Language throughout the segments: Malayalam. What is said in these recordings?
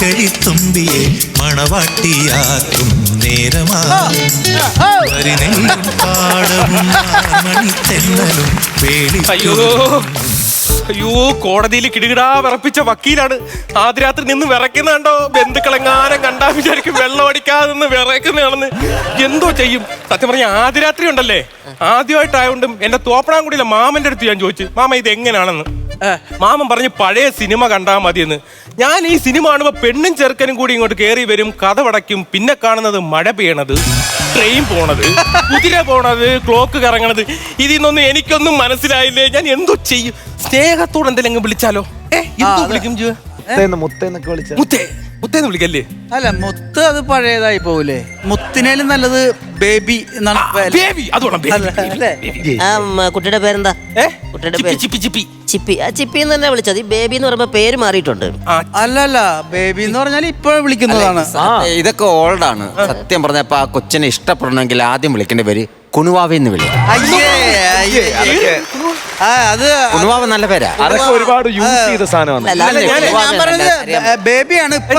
മാർഗഴിത്തുമ്പിയെ മണവാട്ടിയാക്കും നേരമാ വരിനെല്ലും പാടവും മണിത്തെന്നലും അയ്യോ അയ്യോ കോടതിയിൽ കിടുകിടാ വിറപ്പിച്ച വക്കീലാണ്. ആദ്യ രാത്രി നിന്ന് വിറയ്ക്കുന്നുണ്ടോ? ബന്ധുക്കളെങ്ങാനും കണ്ടാ വിചാരിക്കും വെള്ളം അടിക്കാതെ നിന്ന് വിറയ്ക്കുന്നതാണെന്ന്. എന്തോ ചെയ്യും. സത്യം പറഞ്ഞ ആദ്യ രാത്രി ഉണ്ടല്ലേ? ആദ്യമായിട്ടായോണ്ടും എന്റെ തോപ്പണാങ്കുടിയിലെ മാമന്റെ അടുത്ത് ഞാൻ ചോദിച്ചു മാമ ഇത് എങ്ങനെയാണെന്ന് മാമൻ പറഞ്ഞു പഴയ സിനിമ കണ്ടാൽ മതിയെന്ന്. ഞാൻ ഈ സിനിമ കാണുമ്പോൾ പെണ്ണും ചെറുക്കനും കൂടി ഇങ്ങോട്ട് കയറി വരും കഥ പടയ്ക്കും പിന്നെ കാണുന്നത് മഴ പെയ്യണത് ട്രെയിൻ പോണത് കുതിര പോണത് ക്ലോക്ക് കറങ്ങണത്. ഇതിൽ നിന്നൊന്നും എനിക്കൊന്നും മനസ്സിലായില്ലേ? ഞാൻ എന്തോ ചെയ്യും. സ്നേഹത്തോടെ എന്തെങ്കിലും വിളിച്ചാലോ? ഏ എന്തോ വിളിക്കും മുത്തേ മുത്തേ മുത്തേന്നൊക്കെ വിളിച്ച. മുത്തേ. മുത്തേന്ന് വിളിക്കല്ലേ? അല്ല മുത്ത് അത് പഴയതായി പോവില്ലേ മുത്തിനേലും നല്ലത് ബേബി എന്നാണ് പേര്. ബേബി അത് വേണം അല്ല, അല്ലേ? ആ ഉം, കുട്ടിയുടെ പേരെന്താ? ഏ? കുട്ടിയുടെ ചിപ്പി പേര്. ചിപ്പി ചിപ്പി. ചിപ്പി. ആ ചിപ്പി എന്ന് തന്നെ വിളിച്ചത്. ഈ ബേബി എന്ന് പറയുമ്പോ പേര് മാറിയിട്ടുണ്ട്. ആ അല്ല അല്ല ബേബി എന്ന് പറഞ്ഞാൽ ഇപ്പോൾ വിളിക്കുന്നതാണ്. ആ, ഇതൊക്കെ ഓൾഡാണ്. സത്യം പറഞ്ഞപ്പോ ആ കൊച്ചിനെ ഇഷ്ടപ്പെടണമെങ്കിൽ ആദ്യം വിളിക്കേണ്ട പേര് കുണുവാവെന്ന് വിളി അയ്യേ അയ്യേ അതൊക്കെ അത് കുണുവാവ നല്ല പേരാ. അതൊക്കെ ഒരുപാട് യൂസ് ചെയ്ത സാധനമാണ്. ഞാൻ പറഞ്ഞത് ബേബിയാണ് ഇപ്പൊ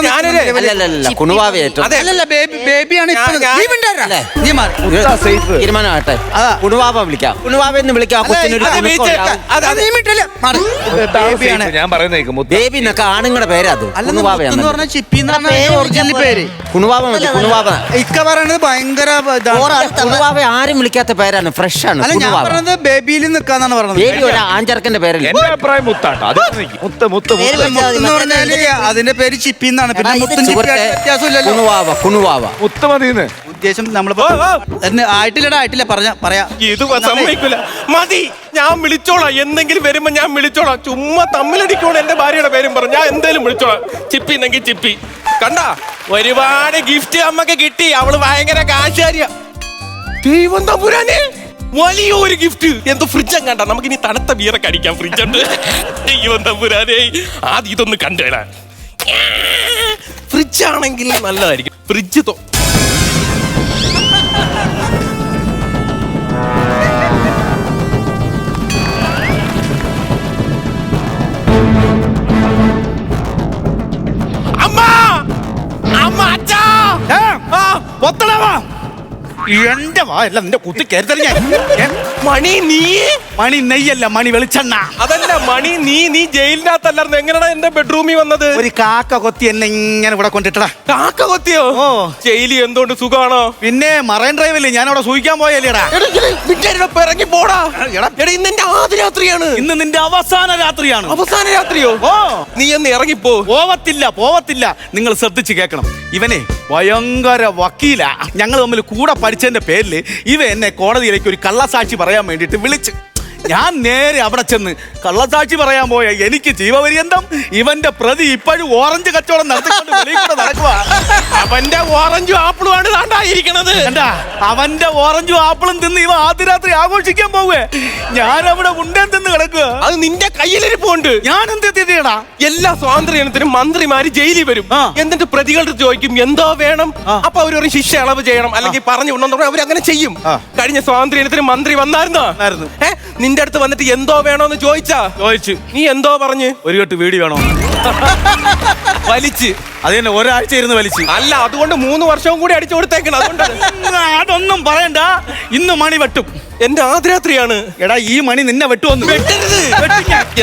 അല്ല കുണുവാവ ഏറ്റവും അല്ലല്ല ബേബിയാണ് ഇപ്പൊ തീരുമാനമാകട്ടെ. അതാ. വിളിക്കാം. വിളിക്കാം. കുണുവാവെന്ന് വിളിക്കാം ഞാൻ പറയുന്നേക്ക് മുത്ത. ബേബി എന്നൊക്കെ ആണുങ്ങളുടെ പേരാ അത്. എന്ന് എന്ന് കുണുവാവ മതി കുണുവാവ ഇക്ക പറയണത് ഭയങ്കര അത് ആരും വിളിക്കാത്ത പേരാണ്. ഫ്രഷ് ആണ് പറഞ്ഞത് ബേബിയിൽ നിൽക്കാന്നാണ് പറഞ്ഞത്. ബേബി ഒരു ആഞ്ചർക്കന്റെ പേരല്ലേ? എന്റെ അഭിപ്രായം അത് മുത്ത് മുത്ത്. എന്ന് പറഞ്ഞാൽ അതിന്റെ പേര് ചിപ്പി എന്നാണ്. പിന്നെ മുത്തും കുണുവാവ കുണുവാവ. മുത്ത് മതിന്ന്. ഉദ്ദേശം നമ്മൾ. എന്ന് ആയിട്ടില്ലടാ ആയിട്ടില്ല പറഞ്ഞ പറയാ. ഇത് സമ്മതിക്കില്ല മതി ഞാൻ വിളിച്ചോളാം. എന്തെങ്കിലും വരുമ്പോ ഞാൻ വിളിച്ചോളാം. ചുമ്മാ തമ്മിലടിക്കോളൂ എന്റെ ഭാര്യയുടെ പേരും പറഞ്ഞു. ഞാൻ എന്തേലും വിളിച്ചോളാം. ചിപ്പി എന്നെങ്കിൽ ചിപ്പി. കണ്ട? ഒരുപാട് ഗിഫ്റ്റ് അമ്മയ്ക്ക് കിട്ടി. അവൾ ഭയങ്കര കാശാരിയ. ദൈവം തമ്പുരാനെ വലിയൊരു ഗിഫ്റ്റ് എന്തോ ഫ്രിഡ്ജ് കണ്ട. നമുക്ക് ഇനി തണുത്ത ബീറൊക്കെ അടിക്കാം. ഫ്രിഡ്ജ് ഉണ്ട്. ദൈവം തമ്പുരാനെ ആദ്യം ഇതൊന്ന് കണ്ടേടാ. ഫ്രിഡ്ജ് ആണെങ്കിൽ നല്ലതായിരിക്കും. ഫ്രിഡ്ജ് എന്റെ വാ എല്ലാം നിന്റെ കുത്തി കയറി ഞാൻ മണി നീ? മണി നെയ്യല്ല മണി വെളിച്ചെണ്ണ. അതല്ല മണി നീ നീ ജയിലിനകത്തല്ലായിരുന്നു. എങ്ങനെയാണ് എന്റെ ബെഡ്റൂമിൽ വന്നത്? ഒരു കാക്ക കൊത്തി എന്നെ ഇങ്ങനെ ഇവിടെ കൊണ്ടിട്ടടാ. കാക്ക കൊത്തിയോ? ഓ. ജയിലി എന്തുകൊണ്ട് സുഖാണോ? പിന്നെ മറൈൻ ഡ്രൈവില്ലേ ഞാൻ അവിടെ സൂക്ഷിക്കാൻ പോയല്ലേടാ. ഇറങ്ങി പോടാ. എടാ. ഇന്ന് എന്റെ ആദ്യ രാത്രിയാണ്. ഇന്ന് നിന്റെ അവസാന രാത്രിയാണ്. അവസാന രാത്രിയോ? ഓ. നീ ഒന്ന് ഇറങ്ങിപ്പോ. പോവത്തില്ല പോവത്തില്ല. നിങ്ങൾ ശ്രദ്ധിച്ച് കേൾക്കണം. ഇവനെ ഭയങ്കര വക്കീല. ഞങ്ങൾ തമ്മിൽ കൂടെ പഠിച്ചതിന്റെ പേരിൽ ഇവ എന്നെ കോടതിയിലേക്ക് ഒരു കള്ളസാക്ഷി പറയാൻ വേണ്ടിയിട്ട് വിളിച്ച് ഞാൻ നേരെ അവിടെ ചെന്ന് കള്ളസാക്ഷി പറയാൻ പോയ എനിക്ക് ജീവപര്യന്തം ഇവന്റെ പ്രതി ഇപ്പോഴും ഓറഞ്ച് കച്ചവടം നടത്തിക്കൊണ്ട് വെളിയിൽ കൂടെ നടക്കുക അവന്റെ ഓറഞ്ചും ആപ്പിളും ആണ് താണ്ടായിരിക്കണത് എന്താ അവന്റെ ഓറഞ്ചും ആപ്പിളും തിന്ന് ഇവ ആദ്യ രാത്രി ആഘോഷിക്കാൻ പോവേ. ഞാൻ അവിടെ ഉണ്ടൻ തിന്ന് കിടക്കുക അത് നിന്റെ കയ്യിലിരിപ്പുണ്ട്. ഞാൻ എന്ത് തിരിയടാ എല്ലാ സ്വാതന്ത്ര്യത്തിനും മന്ത്രിമാര് ജയിലിൽ വരും. എന്നിട്ട് പ്രതികളുടെ ചോദിക്കും എന്തോ വേണം. അപ്പൊ അവർ ഒരു ശിക്ഷ ഇളവ് ചെയ്യണം. അല്ലെങ്കിൽ പറഞ്ഞു അവർ അങ്ങനെ ചെയ്യും. കഴിഞ്ഞ സ്വാതന്ത്ര്യത്തിന് മന്ത്രി വന്നായിരുന്നോ? വന്നായിരുന്നു. നിന്റെ അടുത്ത് വന്നിട്ട് എന്തോ വേണോന്ന് ചോദിച്ചാ? ചോദിച്ചു. നീ എന്തോ പറഞ്ഞു? ഒരു കെട്ട് വീടി വേണോ? വലിച്ച്. അത് തന്നെ ഒരാഴ്ച ഇരുന്ന് വലിച്ചു. അല്ല അതുകൊണ്ട് മൂന്ന് വർഷവും കൂടി അടിച്ചു കൊടുത്തേക്കണം അതുകൊണ്ട്. അതൊന്നും പറയണ്ട. ഇന്ന് മണി വെട്ടും. എന്റെ ആദ്യരാത്രിയാണ്. എടാ ഈ മണി നിന്നെ വെട്ടുവന്ന് വെട്ടരുത്.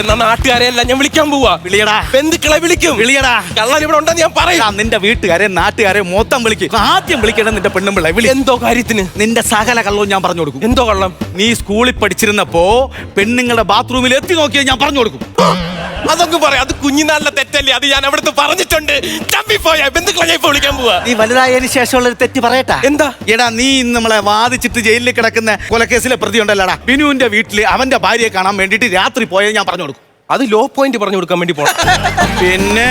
എന്നാ നാട്ടുകാരെ എല്ലാം ഞാൻ വിളിക്കാൻ പോവാ. വിളിയടാ. ബന്ധുക്കളെ വിളിക്കും. വിളിയടാ. കള്ളൻ ഇവിടെ ഉണ്ടെന്ന് ഞാൻ പറയാം. പറയും നിന്റെ വീട്ടുകാരെ നാട്ടുകാരെ മൊത്തം വിളിക്കും. ആദ്യം വിളിക്കണം നിന്റെ പെണ്ണുമ്പിള്ള. വിളി. എന്തോ കാര്യത്തിന്? നിന്റെ സകല കള്ളവും ഞാൻ പറഞ്ഞു കൊടുക്കും. എന്തോ കള്ളം? നീ സ്കൂളിൽ പഠിച്ചിരുന്നപ്പോ പെണ്ണുങ്ങളുടെ ബാത്റൂമിൽ എത്തി നോക്കിയാൽ ഞാൻ പറഞ്ഞു കൊടുക്കും. അതൊക്കെ പറയാം. അത് കുഞ്ഞിനാളിലെ തെറ്റല്ലേ? അത് ഞാൻ അവിടുത്തെ പറഞ്ഞിട്ടുണ്ട്. തമ്മിപ്പോയ ബന്ധുക്കളെ ഞാൻ ഇപ്പൊ വിളിക്കാൻ പോവാ. നീ വലുതായതിനു ശേഷമുള്ള ഒരു തെറ്റ് പറയട്ടാ. എന്താ? എടാ നീ ഇന്ന് നമ്മളെ വാദിച്ചിട്ട് ജയിലിൽ കിടക്കുന്ന കൊലക്കേസിലെ പ്രതി ഉണ്ടല്ലടാ. ബിനുവിന്റെ വീട്ടിൽ അവന്റെ ഭാര്യയെ കാണാൻ വേണ്ടിട്ട് രാത്രി പോയത് ഞാൻ പറഞ്ഞു കൊടുക്കും. അത് ലോ പോയിന്റ് പറഞ്ഞു കൊടുക്കാൻ വേണ്ടി പോണം. പിന്നെ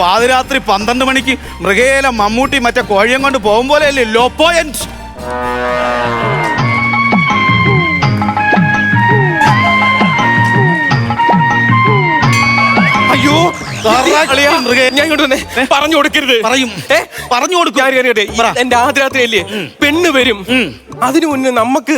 പാതിരാത്രി പന്ത്രണ്ട് മണിക്ക് മൃഗേല മമ്മൂട്ടി മറ്റേ കോഴിയും കൊണ്ട് പോകും പോലെ അല്ലേ? ലോ പോയിന്റ് ഞാൻ ഇങ്ങോട്ട് വന്നേ. പറഞ്ഞു കൊടുക്കരുത്. പറയും. പറഞ്ഞു കൊടുക്കും. ഞാൻ എന്റെ ആദ്യ രാത്രിയല്ലേ പെണ്ണ് വരും. അതിനു മുന്നേ നമുക്ക്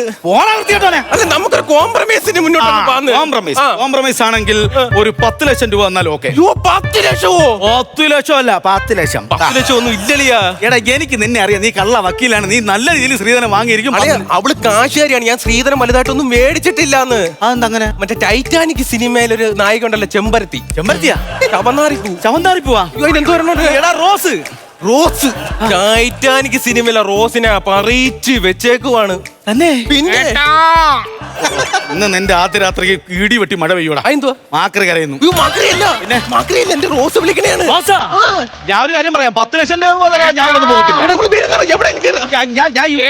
അല്ല നമുക്കൊരു കോംപ്രമൈസിന് മുന്നോട്ട് കോംപ്രമൈസ് കോംപ്രമൈസ് ആണെങ്കിൽ ഒരു പത്ത് ലക്ഷം രൂപ എന്നാൽ ഓക്കെ പത്ത് ലക്ഷമോ? പത്ത് ലക്ഷം അല്ല പത്ത് ലക്ഷം. പത്ത് ലക്ഷം ഒന്നും ഇല്ലളിയാ എടാ എനിക്ക് നിന്നെ അറിയാം. നീ കള്ള വക്കീലാണ്. നീ നല്ല രീതിയിൽ ശ്രീധരൻ വാങ്ങിയിരിക്കും. അവൾ കാശുകാരിയാണ്. ഞാൻ ശ്രീധരൻ വലുതായിട്ടൊന്നും മേടിച്ചിട്ടില്ലാന്ന്. അതെന്താ അങ്ങനെ? മറ്റേ ടൈറ്റാനിക് സിനിമയിലൊരു നായിക ഉണ്ടല്ലോ ചെമ്പരത്തി. ചെമ്പരത്തിയാ? ചവന്നാറിപ്പൂ. ചവന്താറി പോവാ എന്തോ എടാ റോസ്. റോസ്. ടൈറ്റാനിക് സിനിമയിലെ റോസിനെ പറയിച്ച് വെച്ചേക്കുവാണ്. തന്നെ? പിന്നെ? ഇന്ന് നിന്റെ ആദ്യ രാത്രിക്ക് ഇടി വെട്ടി മഴ പെയ്യൂടാ. എന്തുവാ മാക്രി കരയുന്നു. അയ്യോ, മക്രിയല്ല. മക്രിയല്ല എന്റെ റോസ് വിളിക്കണേയാണ് ഞാൻ ഒരു കാര്യം പറയാം. പത്ത് ലക്ഷം രൂപ ഞാൻ ഇവിടെ പോകത്തില്ല. എടാ, ഇവിടെ പേര് പറ, എവിടെ എനിക്ക് ഞാൻ- ഞാൻ- ഞാൻ ഈ-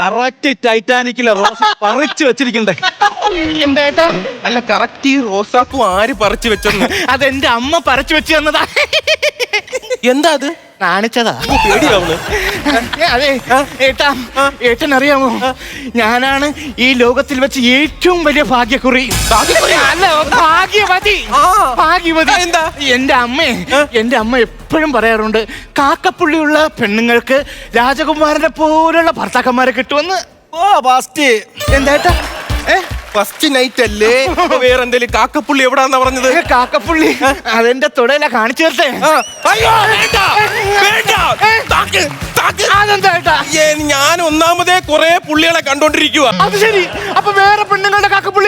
കറക്റ്റ് ടൈറ്റാനിക്കിലെ റോസ പറിച്ചു വെച്ചിരിക്കണ്ടേ? എന്താ അല്ല കറക്റ്റ് റോസാപ്പൂ ആര് പറിച്ചു വെച്ചെന്ന്? അതെന്റെ അമ്മ പറിച്ചു വെച്ചു തന്നതാ. എന്താ അത്? കാണിച്ചതാ പേടിയാവുന്നു ഏ, അതെ ഏട്ടാ ഏട്ടൻ അറിയാമോ ഞാനാണ് ഈ ലോകത്തിൽ വെച്ച് ഏറ്റവും വലിയ ഭാഗ്യക്കുറി? അല്ല ഭാഗ്യവതി. ആ. ആ, എന്താ? എന്റെ അമ്മേ എന്റെ അമ്മ എപ്പോഴും പറയാറുണ്ട് കാക്കപ്പുള്ളിയുള്ള പെണ്ണുങ്ങൾക്ക് രാജകുമാരനെ പോലുള്ള ഭർത്താക്കന്മാരെ കിട്ടുമെന്ന്. ഓ ഫാസ്റ്റ്. എന്താ ഫസ്റ്റ് നൈറ്റ് അല്ലേ? വേറെ എന്തേലും കാക്കപ്പുള്ളി എവിടാന്നാ പറഞ്ഞത്? കാക്കപ്പുള്ളി അതെന്റെ തുടയില കാണിച്ചു തരട്ടെ? ഞാൻ ഒന്നാമതേ കുറെ പുള്ളികളെ കണ്ടോണ്ടിരിക്കുക അത് ശരി. അപ്പൊ വേറെ പെണ്ണുങ്ങളുടെ കാക്കപ്പുള്ളി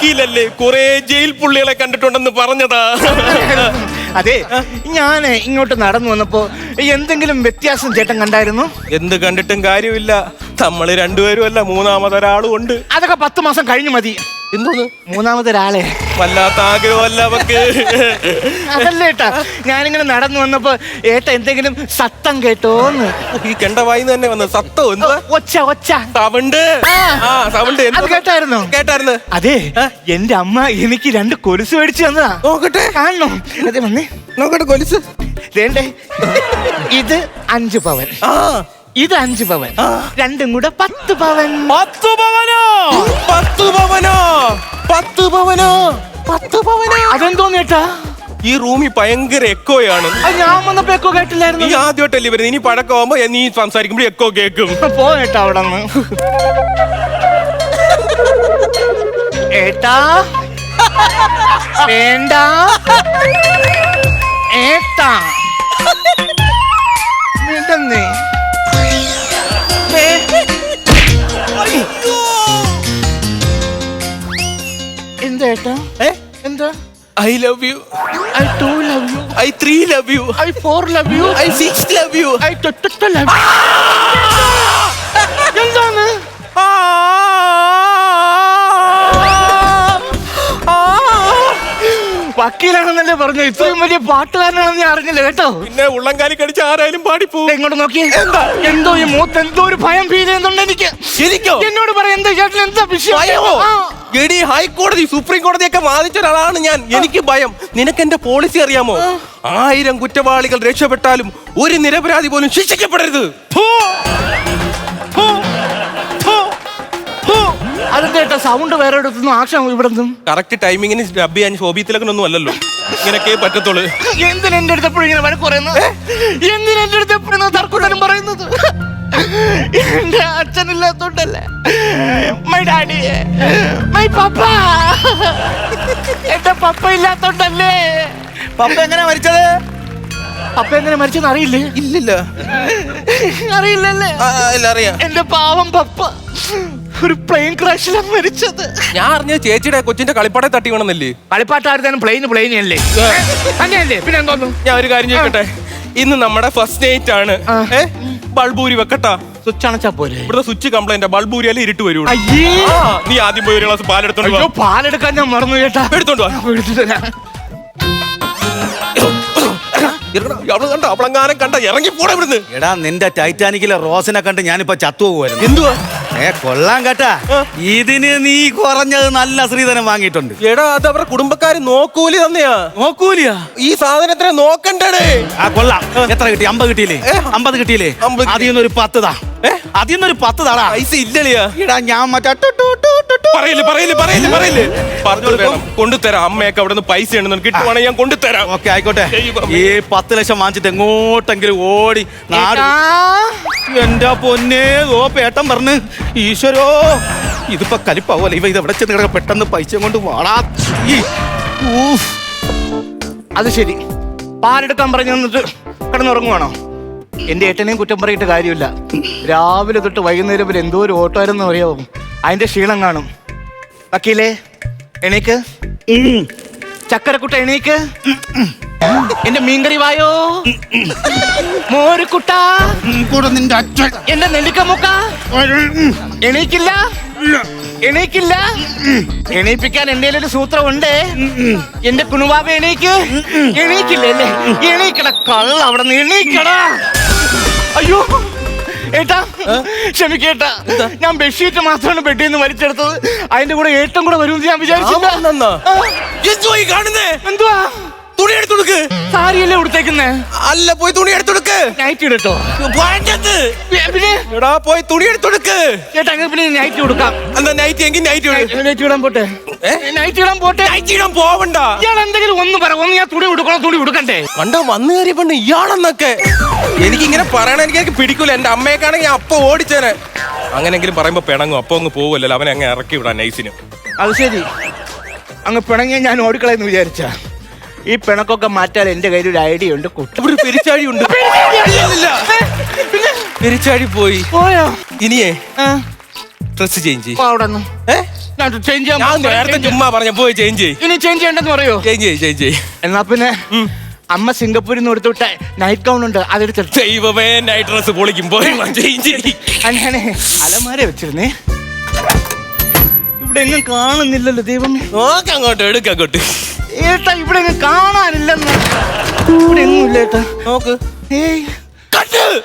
വക്കീലല്ലേ? കുറെ ജയിൽ പുള്ളികളെ കണ്ടിട്ടുണ്ടെന്ന് പറഞ്ഞതാ. അതെ ഞാൻ ഇങ്ങോട്ട് നടന്നു വന്നപ്പോ എന്തെങ്കിലും വ്യത്യാസം ചേട്ടൻ കണ്ടായിരുന്നു? എന്ത് കണ്ടിട്ടും കാര്യമില്ല. നമ്മൾ രണ്ടുപേരും അല്ല മൂന്നാമതൊരാളും ഉണ്ട്. അതൊക്കെ പത്ത് മാസം കഴിഞ്ഞു മതി. എന്തോന്ന്? മൂന്നാമതൊരാളെ. വല്ലാത്ത ആഗ്രഹമല്ല അവക്ക്. അതല്ല ഏട്ടാ ഞാനിങ്ങനെ നടന്നു വന്നപ്പോ ഏട്ട എന്തെങ്കിലും സത്തം കേട്ടോന്ന്. ഈ കെണ്ടവായിന്ന് തന്നെ വന്നത്. സത്തോ? എന്താ ഒച്ച ഒച്ച. സവണ്ട് ആ. സവണ്ട് അത് കേട്ടായിരുന്നോ? കേട്ടായിരുന്നു. അതെ എന്റെ അമ്മ എനിക്ക് രണ്ട് കൊലുസ് മേടിച്ചു തന്നതാ. നോക്കട്ടെ. കാണണോ? അതെ വന്നേ. നോക്കട്ടെ കൊലുസ്. വേണ്ടേ? ഇത് അഞ്ചു പവൻ. ആ. ഇത് അഞ്ചു പവൻ. രണ്ടും കൂടെ പത്ത് പവൻ. പത്ത് പവനോ? പത്ത് പവനോ? പത്ത് പവനോ? പത്ത് പവന. അതെന്തോ ഏട്ടാ ഈ റൂമിൽ ഭയങ്കര എക്കോയാണ്. അത് ഞാൻ വന്നപ്പോ എക്കോ കേട്ടില്ലായിരുന്നു. നീ ആദ്യമായിട്ടല്ലേ വരുന്നത്? ഇനി പഴക്കമാകുമ്പോ നീ സംസാരിക്കുമ്പോൾ എക്കോ കേൾക്കും. പോട്ടാ അവിടെ ഏട്ടാ? വേണ്ട. ഏട്ടാ. വേണ്ടെന്നേ എന്താ ഏട്ടാ? എന്താ I love you I two love you I three love you I four love you I six love you I തൊട്ട ലവ് എന്താണ് വക്കീലാണെന്നല്ലേ പറഞ്ഞു ഇത്രയും വലിയ പാട്ടുകാരനാണെന്ന് ഞാൻ അറിഞ്ഞില്ല കേട്ടോ? പിന്നെ ഉള്ളംകാലി കടിച്ച് ആരായാലും പാടിപ്പോ. എങ്ങോട്ട് ഇങ്ങോട്ട് എന്താ? എന്തോ ഈ മൂത്ത് എന്തോ ഒരു ഭയം ഫീൽ ചെയ്യുന്നുണ്ട് എനിക്ക്. ശരിക്കോ? എന്നോട് പറയാം എന്താ ചേട്ടൻ എന്താ വിഷയം? ഭയമോ? ആ. എടി ഹൈക്കോടതി സുപ്രീം കോടതി കോടതിയൊക്കെ വാദിച്ച ഒരാളാണ് ഞാൻ. എനിക്ക് ഭയം. നിനക്ക് എന്റെ പോളിസി അറിയാമോ? ആയിരം കുറ്റവാളികൾ രക്ഷപ്പെട്ടാലും ഒരു നിരപരാധി പോലും ശിക്ഷിക്കപ്പെടരുത്. അതെന്താ ഏട്ടാ സൗണ്ട് വേറെ എടുത്തുനിന്നും ആക്ഷൻ ഇവിടെ നിന്നും കറക്റ്റ് ടൈമിങ്ങിന് ഡബ് ചെയ്യാൻ ശോഭിത്തിലൊന്നും അല്ലല്ലോ. ഇങ്ങനൊക്കെ പറ്റത്തുള്ളൂ. എന്തിനാ എന്റെ അടുത്ത് എപ്പോഴും ഇങ്ങനെ വഴക്ക് പറയുന്നത്? എന്തിനാ എന്റെ അടുത്ത് എപ്പോഴും തർക്കുത്തരം പറയുന്നത്? എന്റെ അച്ഛനില്ലാത്തോണ്ടല്ലേ? മൈ ഡാഡി മൈ പപ്പ എന്റെ പപ്പ ഇല്ലാത്തോണ്ടല്ലേ? പപ്പ എങ്ങനെ മരിച്ചത്? പപ്പ എങ്ങനെ മരിച്ചെന്ന് അറിയില്ലേ? ഇല്ലില്ല. അറിയില്ലല്ലേ? ആ, ആ, ഇല്ല അറിയാം. എന്റെ പാവം പപ്പ. ഒരു പ്ലെയിൻ ക്രാഷിലാണ് മരിച്ചത്. ഞാൻ അറിഞ്ഞ ചേച്ചിയുടെ കൊച്ചിന്റെ കളിപ്പാടെ തട്ടി വേണമെന്നല്ലേ കളിപ്പാട്ടായിരുന്നു പ്ലെയിൻ പ്ലെയിൻ അല്ലേ? അങ്ങനെയല്ലേ? പിന്നെ എന്തോന്നു? ഞാൻ ഒരു കാര്യം ചോദിക്കട്ടെ? ഇന്ന് നമ്മുടെ ഫസ്റ്റ് നൈറ്റ് ആണ്. ഏ? ബൾബൂരി വെക്കട്ടാ. സ്വിച്ച് അണച്ചാ പോലെ ഇവിടുത്തെ സ്വിച്ച് കംപ്ലൈന്റ് ബൾബൂരിയാലും ഇരുട്ട് വരൂ അയ്യേ. നീ ആദ്യം പോയി ഒരു ഗ്ലാസ് പാലെടുത്തോണ്ട് അയ്യോ വാ. പാലെടുക്കാൻ ഞാൻ മറന്നു കേട്ടാ എടുത്തോണ്ട് വാ. എടുത്തു തരാം. ഇറങ്ങടാ. അവൾ കണ്ട അവളെങ്ങാനും കണ്ട ഇറങ്ങി പോടാ ഇവിടുന്ന്. എടാ നിന്റെ ടൈറ്റാനിക്കിലെ റോസിനെ കണ്ട് ഞാനിപ്പോ ചത്തു പോകുമായിരുന്നു എന്തുവാ? ഏ കൊള്ളാൻ കേട്ടാ. ഇതിന് നീ കുറഞ്ഞത് നല്ല ശ്രീധനം വാങ്ങിയിട്ടുണ്ട്. എടാ അത് അവരുടെ കുടുംബക്കാര് നോക്കൂലി തന്നെയാ. നോക്കൂലിയാ? ഈ സാധനത്തിനെ നോക്കണ്ടേ ആ കൊള്ളാം. എത്ര കിട്ടി? അമ്പത് കിട്ടിയില്ലേ? അമ്പത് കിട്ടിയില്ലേ. അതിൽ നിന്നൊരു പത്ത് താ. അതിൽ നിന്നൊരു പത്ത് താടാ. പൈസ ഇല്ലളിയാ. എടാ ഞാൻ മറ്റേ ടു ടു ടു ടു ടു. പറയില്ല പറയില്ല പറയില്ല പറയില്ല? കൊണ്ടുതരാം. അമ്മയൊക്കെ അവിടെ നിന്ന് പൈസ ഉണ്ടെന്ന് കിട്ടുവാണെങ്കിൽ ഞാൻ കൊണ്ടുതരാം. ഓക്കെ ആയിക്കോട്ടെ. ഈ പത്ത് ലക്ഷം വാങ്ങിച്ചിട്ട് എങ്ങോട്ടെങ്കിലും ഓടി നാട്. എന്റെ പൊന്നേ ഓ പേട്ടൻ പറഞ്ഞ്. ഈശ്വരോ ഇതിപ്പോ കലിപ്പാവല്ലേ? ഇവ ഇത് എവിടെ ചെന്ന് കിടക്ക? പെട്ടെന്ന് പൈസ കൊണ്ട് വാടാ. അത് ശരി. പാലെടുക്കാൻ പറഞ്ഞു തന്നിട്ട് കിടന്നുറങ്ങുവാണോ? എന്റെ ഏട്ടനെയും കുറ്റം പറയിട്ട് കാര്യമില്ല. രാവിലെ തൊട്ട് വൈകുന്നേരം വരെ എന്തോ ഒരു ഓട്ടമായിരുന്നു അറിയാവും? അതിന്റെ ക്ഷീണം കാണും. വക്കീലേ എണീക്ക്. ചക്കരക്കുട്ട എണീക്ക്. എന്റെ മീൻകറി വായോ? മോരുക്കുട്ട. എന്റെ നെല്ലിക്കമുക്ക. എണീക്കില്ല? എണീക്കില്ല? എണീപ്പിക്കാൻ എന്റെ ഒരു സൂത്രം ഉണ്ട് എന്റെ കുണുവാബ എണീക്ക്. എണീക്കില്ലല്ലേ? എണീക്കട കള്ള അവിടെ നിന്ന് എണീക്കടാ. ഏട്ടാ ക്ഷമിക്കേട്ടാ. ഞാൻ ബെഡ്ഷീറ്റ് മാത്രമാണ് ബെഡിൽ നിന്ന് വലിച്ചെടുത്തത്. അതിന്റെ കൂടെ ഏറ്റവും കൂടെ വരുമെന്ന് ഞാൻ വിചാരിച്ചില്ല? എന്തുവാ ഈ കാണുന്നേ? എന്തുവാ? തുണി എടുത്തുടുക്ക് സാരിയല്ലേ കൊടുത്തേക്കുന്നേ അല്ല പോയി തുണി എടുത്തുടുക്ക് നൈറ്റ് ഇടട്ടോ വേണ്ടത് പിന്നെ എടാ പോയി തുണി എടുത്തുടുക്ക് ചേട്ടാ അങ്ങനെ പിന്നെ നൈറ്റ് കൊടുക്കാം എന്താ നൈറ്റ് എങ്കിൽ നൈറ്റ്. നൈറ്റ് ഇടാൻ പോട്ടെ? നൈറ്റ് ഇടാൻ പോട്ടെ? നൈറ്റ് ഇടാൻ പോവണ്ട. ഇയാൾ എന്തെങ്കിലും ഒന്ന് പറ. ഒന്ന് ഞാൻ തുണി കൊടുക്കണം തുണി കൊടുക്കണ്ടേ കണ്ടോ വന്നു കയറിയ പെണ്ണ് ഇയാളെന്നൊക്കെ. എനിക്ക് ഇങ്ങനെ പറയണ എനിക്ക് പിടിക്കൂല. എന്റെ അമ്മയൊക്കെയാണെങ്കിൽ ഞാൻ അപ്പൊ ഓടിച്ചേനെ. അങ്ങനെങ്കിലും പറയുമ്പോ പിണങ്ങും. അപ്പൊ അങ്ങ് പോവല്ലോ അവനെ അങ്ങ് ഇറക്കി വിടാൻ നൈസിന്. അത് ശരി. അങ്ങ് പിണങ്ങിയ ഞാൻ ഓടിക്കളയെന്ന് വിചാരിച്ച. ഈ പിണക്കൊക്കെ മാറ്റാൻ എന്റെ കയ്യിൽ ഒരു ഐഡിയ ഉണ്ട്. കുട്ടി ഒരു പെരിച്ചാഴി ഉണ്ട്. പെരിച്ചാഴി പോയി. പോയോ? ഇനിയേ ഡ്രസ് ചേഞ്ച് അവിടെ ചേഞ്ച് ചെയ്യാൻ നേരത്തെ ചുമ്മാ പറഞ്ഞ പോയി ചേഞ്ച് ചെയ് ഇനി ചേഞ്ച് ചെയ്യണ്ടെന്ന് പറയോ? ചേഞ്ച് ചെയ് ചേഞ്ച് എന്നാ പിന്നെ അമ്മ സിംഗപ്പൂരിൽ നിന്ന് എടുത്തുവിട്ട നൈറ്റ് ഗൗൺ ഉണ്ട് അതെടുത്തിട്ട്. ദൈവമേ നൈറ്റ് ഡ്രസ് പൊളിക്കും പോയി ചേഞ്ച് ചെയ് അങ്ങനെ അലമാര വെച്ചിരുന്നേ. ഇവിടെ എങ്ങും കാണുന്നില്ലല്ലോ ദൈവമേ. നോക്ക് അങ്ങോട്ട് എടുക്ക അങ്ങോട്ട്. ഏട്ടാ ഇവിടെ കാണാനില്ലെന്ന്. ഇവിടെ ഒന്നുമില്ല ഏട്ടാ. നോക്ക്. ഏയ്. കണ്ട്.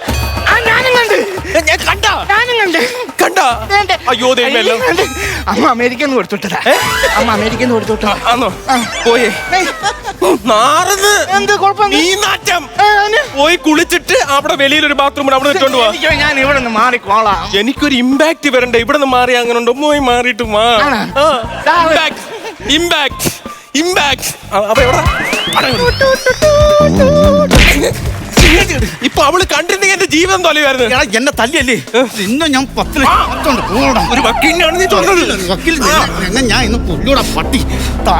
ആ ഞാനും കണ്ട്. ഞാൻ കണ്ട? ഞാനും കണ്ട്. കണ്ട? വേണ്ട. അയ്യോ വേണ്ട. അമ്മ അമേരിക്കന്ന് കൊടുത്തുവിട്ടതാ. അമ്മ അമേരിക്കന്ന് കൊടുത്തുവിട്ടതാ. ആന്നോ. പോയേ. ഏയ്, നാറന്ന് എന്ത് കുഴപ്പം? നീ നാറ്റം. പോയി കുളിച്ചിട്ട് അവിടെ വെളിയിൽ ഒരു ബാത്റൂം അവിടെ പോവാ എനിക്ക് ഞാൻ ഇവിടെ നിന്ന് മാറിക്കോളാം എനിക്കൊരു ഇമ്പാക്ട് വരണ്ട? ഇവിടെ നിന്ന് മാറി അങ്ങനെ ഉണ്ടോ പോയി മാറിയിട്ട് വാ. ആണോ? ദാ വേ- ഇമ്പാക്ട് ഇമ്പാക്ട് അപ്പൊ എവിടെ? ഇപ്പൊ അവൾ കണ്ടിരുന്നെങ്കിൽ എന്റെ ജീവിതം തൊലയായിരുന്നു എടാ, എന്നെ തല്ലിയല്ലേ? ഇന്ന് ഞാൻ പത്ത് ലക്ഷം പോകണം. ഒരു വക്കീലിനാണ് നീ തോന്നുന്നത് വക്കീൽ നിന്നെ ഞാൻ ഇന്ന് കൊല്ലൂടാ പട്ടി. താ.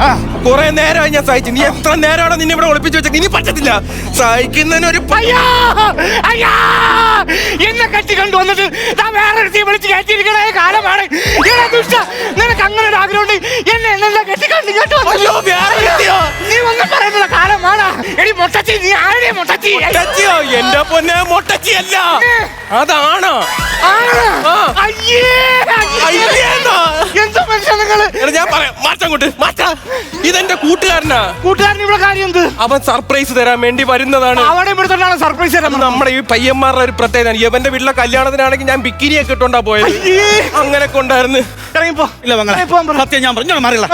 കുറെ നേരമായി ഞാൻ സഹിച്ചു. നീ എത്ര നേരമാണ് നിന്നെ ഇവിടെ ഒളിപ്പിച്ചു വെച്ചത് ഇനി പറ്റത്തില്ല. സഹിക്കുന്നതിന് ഒരു പയ്യാ അയ്യാ! അയ്യാ! എന്നെ കെട്ടി കൊണ്ടുവന്നിട്ട് ദാ വേറെ ഒരു വിളിച്ച് കയറ്റിയിരിക്കണ കാലമാണ്. എടാ ദുഷ്ട നിനക്ക് അങ്ങനെ ഒരു ആഗ്രഹമുണ്ട്? എന്നെ എന്നെ കെട്ടിക്കൊണ്ട് ഇങ്ങോട്ട് വന്നു. അയ്യോ, വേറെ ഒരുത്തിയോ? നീ ഒന്നും പറയുന്നില്ല കാലമാണ് എടി മൊട്ടച്ചി നീ ആരുടെ മൊട്ടച്ചി മൊട്ടച്ചിയോ? എന്റെ പൊന്നെ മൊട്ടച്ചിയല്ല. അതാണ്. എന്താ മനുഷ്യ എടാ ഞാൻ പറയാം. മാറ്റങ്ങോട്ട് മാറ്റാ. ഇതെന്റെ കൂട്ടുകാരനാ. കൂട്ടുകാരൻ ഇവിടെ കാര്യം എന്ത് അവൻ സർപ്രൈസ് തരാൻ വേണ്ടി വരുന്നതാണ്. അവിടെ ഇവിടുത്തെ സർപ്രൈസ് തരാൻ നമ്മുടെ ഈ പയ്യന്മാരുടെ ഒരു പ്രത്യേകത. യവന്റെ വീട്ടിലെ കല്യാണത്തിനാണെങ്കിൽ ഞാൻ ബിക്കിനിയൊക്കെ ഇട്ടോണ്ടാ പോയത്. അങ്ങനെ കൊണ്ടായിരുന്നു. സത്യം ഞാൻ പറഞ്ഞു. മാറില്ല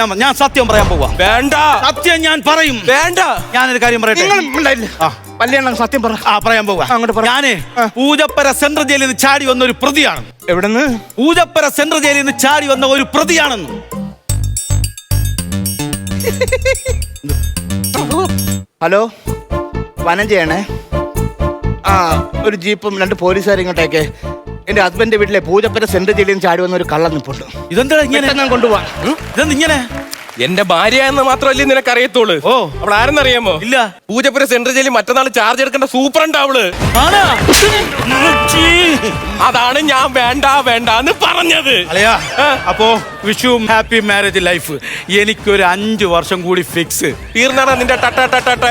ഞാൻ ഞാൻ സത്യം പറയാൻ പോവാ. വേണ്ട. സത്യം ഞാൻ പറയും. വേണ്ട. ഞാനൊരു കാര്യം പറയട്ടെ. വല്യണ്ണ സത്യം പറ. ആ പറയാൻ പോവാ അങ്ങോട്ട് പറ. ഞാനേ പൂജപ്പര സെൻട്രൽ ജയിലിൽ നിന്ന് ചാടി വന്ന ഒരു പ്രതിയാണ്. എവിടെന്ന്? പൂജപ്പര സെൻട്രൽ ജയിലിൽ നിന്ന് ചാടി വന്ന ഒരു പ്രതിയാണെന്ന്. ഹലോ വനം ചെയ്യണേ? ആ ഒരു ജീപ്പും രണ്ട് പോലീസുകാരും ഇങ്ങോട്ടേക്ക്. എന്റെ ഹസ്ബൻഡ് വീട്ടിലെ പൂജപ്പര സെൻട്രൽ ജയിലിൽ നിന്ന് ചാടി വന്ന ഒരു കള്ളം നിപ്പുണ്ട് ഇതെന്താ ഇങ്ങനെ? കൊണ്ടുപോവാ. ഇതെന്താ ഇങ്ങനെ? എന്റെ ഭാര്യ എന്ന് മാത്രമല്ലേ നിനക്ക് അറിയത്തുള്ളൂ ഓ. അവൾ ആരെന്നറിയാമോ? ഇല്ല. പൂജപ്പുര സെൻട്രൽ ജയിലിൽ മറ്റന്നാൾ ചാർജ് എടുക്കേണ്ട സൂപ്രണ്ട് അവൾ. അതാണ് ഞാൻ വേണ്ട വേണ്ട എന്ന് പറഞ്ഞത് അപ്പോ വിഷു ഹാപ്പി മാരേജ് ലൈഫ് എനിക്കൊരു അഞ്ചു വർഷം കൂടി ഫിക്സ് തീർന്നാണ് നിന്റെ ടട്ട ടട്ട